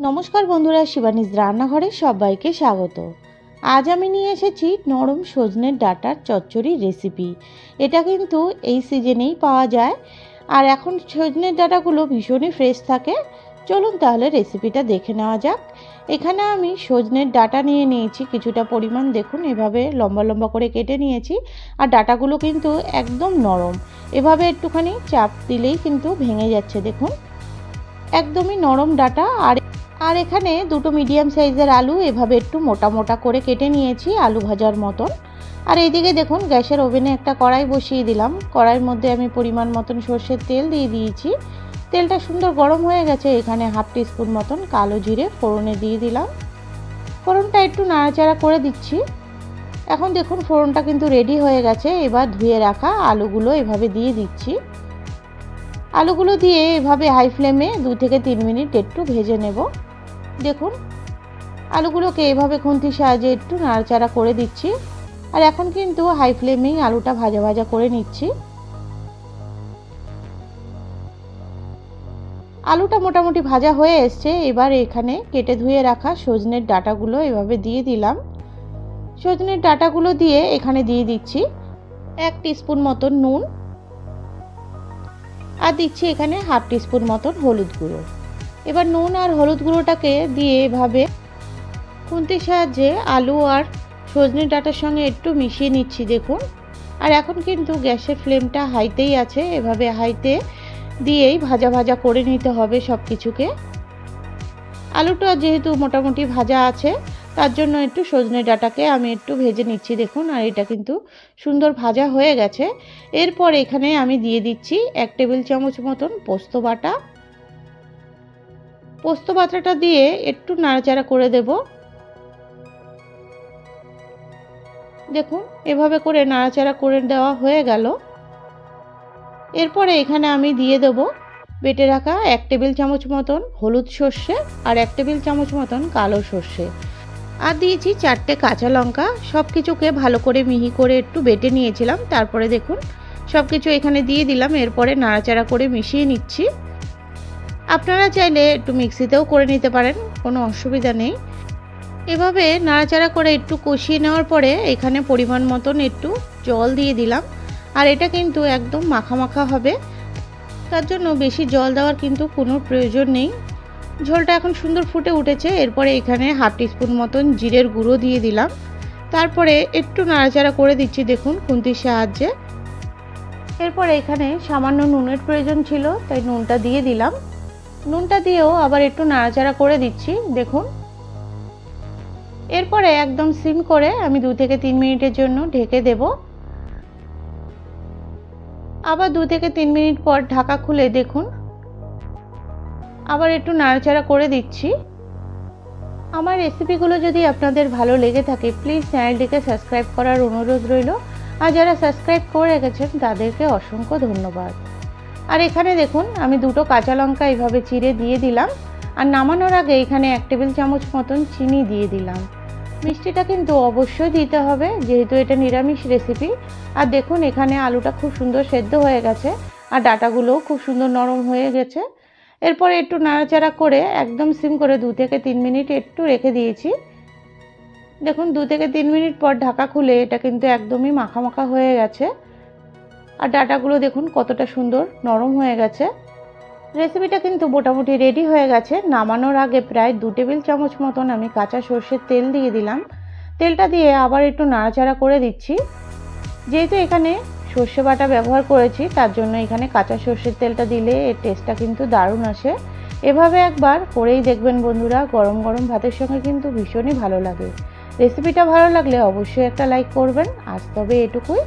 নমস্কার বন্ধুরা, শিবানীজ রান্নাঘরে সবাইকে স্বাগত। আজ আমি নিয়ে এসেছি নরম সজনের ডাটার চচ্চড়ি রেসিপি। এটা কিন্তু এই সিজনেই পাওয়া যায়। আর এখন সজনের ডাটাগুলো ভীষণই ফ্রেশ থাকে। চলুন তাহলে রেসিপিটা দেখে নেওয়া যাক। এখানে আমি সজনের ডাটা নিয়ে নিয়েছি, কিছুটা পরিমাণ। দেখুন, এভাবে লম্বা লম্বা করে কেটে নিয়েছি। আর ডাটাগুলো কিন্তু একদম নরম। এভাবে একটুখানি চাপ দিলেই কিন্তু ভেঙে যাচ্ছে, দেখুন। একদমই নরম ডাটা। আর আর এখানে দুটো মিডিয়াম সাইজের আলু, এভাবে একটু মোটা মোটা করে কেটে নিয়েছি আলু ভাজার মতন। আর এইদিকে দেখুন, গ্যাসের ওভেনে একটা কড়াই বসিয়ে দিলাম। কড়াইয়ের মধ্যে আমি পরিমাণ মতন সর্ষের তেল দিয়ে দিয়েছি। তেলটা সুন্দর গরম হয়ে গেছে, এখানে হাফ টিস্পুন মতন কালো জিরে ফোড়নে দিয়ে দিলাম। ফোড়নটা একটু নাড়াচাড়া করে দিচ্ছি। এখন দেখুন, ফোড়নটা কিন্তু রেডি হয়ে গেছে। এবার ধুয়ে রাখা আলুগুলো এভাবে দিয়ে দিচ্ছি। আলুগুলো দিয়ে এভাবে হাই ফ্লেমে দু থেকে তিন মিনিট একটু ভেজে নেব। দেখুন, আলুগুলোকে এভাবে খুন্তির সাহায্যে একটু নাড়াচাড়া করে দিচ্ছি। আর এখন কিন্তু হাই ফ্লেমেই আলুটা ভাজা ভাজা করে নিচ্ছি। আলুটা মোটামুটি ভাজা হয়ে এসছে। এবার এখানে কেটে ধুয়ে রাখা সজনের ডাটাগুলো এভাবে দিয়ে দিলাম। সজনের ডাটাগুলো দিয়ে এখানে দিয়ে দিচ্ছি এক টিস্পুন মতন নুন। আর দিচ্ছি এখানে হাফ টিস্পুন মতন হলুদ গুঁড়ো। এবার নুন আর হলুদ গুঁড়োটাকে দিয়ে এভাবে খুন্তির সাহায্যে আলু আর সজনে ডাটার সঙ্গে একটু মিশিয়ে নিচ্ছি, দেখুন। আর এখন কিন্তু গ্যাসের ফ্লেমটা হাইতেই আছে, এভাবে হাইতে দিয়েই ভাজা ভাজা করে নিতে হবে সব কিছুকে আলুটা যেহেতু মোটামুটি ভাজা আছে, তার জন্য একটু সজনে ডাটাকে আমি একটু ভেজে নিচ্ছি, দেখুন। আর এটা কিন্তু সুন্দর ভাজা হয়ে গেছে। এরপর এখানে আমি দিয়ে দিচ্ছি এক টেবিল চামচ মতন পোস্ত বাটা। পোস্ত বাটাটা দিয়ে একটু নাড়াচাড়া করে দেব। দেখুন, এভাবে করে নাড়াচাড়া করে দেওয়া হয়ে গেল। এরপরে এখানে আমি দিয়ে দেব বেটে রাখা এক টেবিল চামচ মতন হলুদ সর্ষে আর এক টেবিল চামচ মতন কালো সর্ষে। আর দিয়েছি চারটে কাঁচা লঙ্কা। সব কিছুকে ভালো করে মিহি করে একটু বেটে নিয়েছিলাম। তারপরে দেখুন সব কিছু এখানে দিয়ে দিলাম। এরপরে নাড়াচাড়া করে মিশিয়ে নিচ্ছি। আপনারা চাইলে একটু মিক্সিতেও করে নিতে পারেন, কোনো অসুবিধা নেই। এভাবে নাড়াচাড়া করে একটু কষিয়ে নেওয়ার পরে এখানে পরিমাণ মতন একটু জল দিয়ে দিলাম। আর এটা কিন্তু একদম মাখা মাখা হবে। তার জন্য বেশি জল দেওয়ার কিন্তু কোনো প্রয়োজন নেই। ঝোলটা এখন সুন্দর ফুটে উঠেছে। এরপরে এখানে হাফ টিস্পুন মতন জিরের গুঁড়ো দিয়ে দিলাম। তারপরে একটু নাড়াচাড়া করে দিচ্ছি দেখুন খুন্তির সাহায্যে। এরপরে এখানে সামান্য নুনের প্রয়োজন ছিল, তাই নুনটা দিয়ে দিলাম। নুনটা দিয়েও আবার একটু নাড়াচাড়া করে দিচ্ছি, দেখুন। এরপরে একদম সিম করে আমি দু থেকে তিন মিনিটের জন্য ঢেকে দেব। আবার দু থেকে তিন মিনিট পর ঢাকা খুলে দেখুন। আবার একটু নাড়াচাড়া করে দিচ্ছি। আমার রেসিপিগুলো যদি আপনাদের ভালো লেগে থাকে, প্লিজ চ্যানেলটিকে সাবস্ক্রাইব করার অনুরোধ রইল। আর যারা সাবস্ক্রাইব করে রেখেছেন, তাদেরকে অসংখ্য ধন্যবাদ। আর এখানে দেখুন, আমি দুটো কাঁচা লঙ্কা এইভাবে চিড়ে দিয়ে দিলাম। আর নামানোর আগে এখানে এক টেবিল চামচ মতন চিনি দিয়ে দিলাম। মিষ্টিটা কিন্তু অবশ্যই দিতে হবে, যেহেতু এটা নিরামিষ রেসিপি আর দেখুন, এখানে আলুটা খুব সুন্দর সেদ্ধ হয়ে গেছে, আর ডাটাগুলোও খুব সুন্দর নরম হয়ে গেছে। এরপরে একটু নাড়াচাড়া করে একদম সিম করে দু থেকে তিন মিনিট একটু রেখে দিয়েছি। দেখুন, দু থেকে তিন মিনিট পর ঢাকা খুলে এটা কিন্তু একদমই মাখা মাখা হয়ে গেছে। আর ডাটাগুলো দেখুন কতটা সুন্দর, নরম হয়ে গেছে। রেসিপিটা কিন্তু মোটামুটি রেডি হয়ে গেছে। নামানোর আগে প্রায় দু টেবিল চামচ মতন আমি কাঁচা সর্ষের তেল দিয়ে দিলাম। তেলটা দিয়ে আবার একটু নাড়াচাড়া করে দিচ্ছি। যেহেতু এখানে সর্ষে বাটা ব্যবহার করেছি, তার জন্য এখানে কাঁচা সর্ষের তেলটা দিলে এর টেস্টটা কিন্তু দারুণ আসে। এভাবে একবার করেই দেখবেন বন্ধুরা, গরম গরম ভাতের সঙ্গে কিন্তু ভীষণই ভালো লাগে। রেসিপিটা ভালো লাগলে অবশ্যই একটা লাইক করবেন। আজ তবে এটুকুই।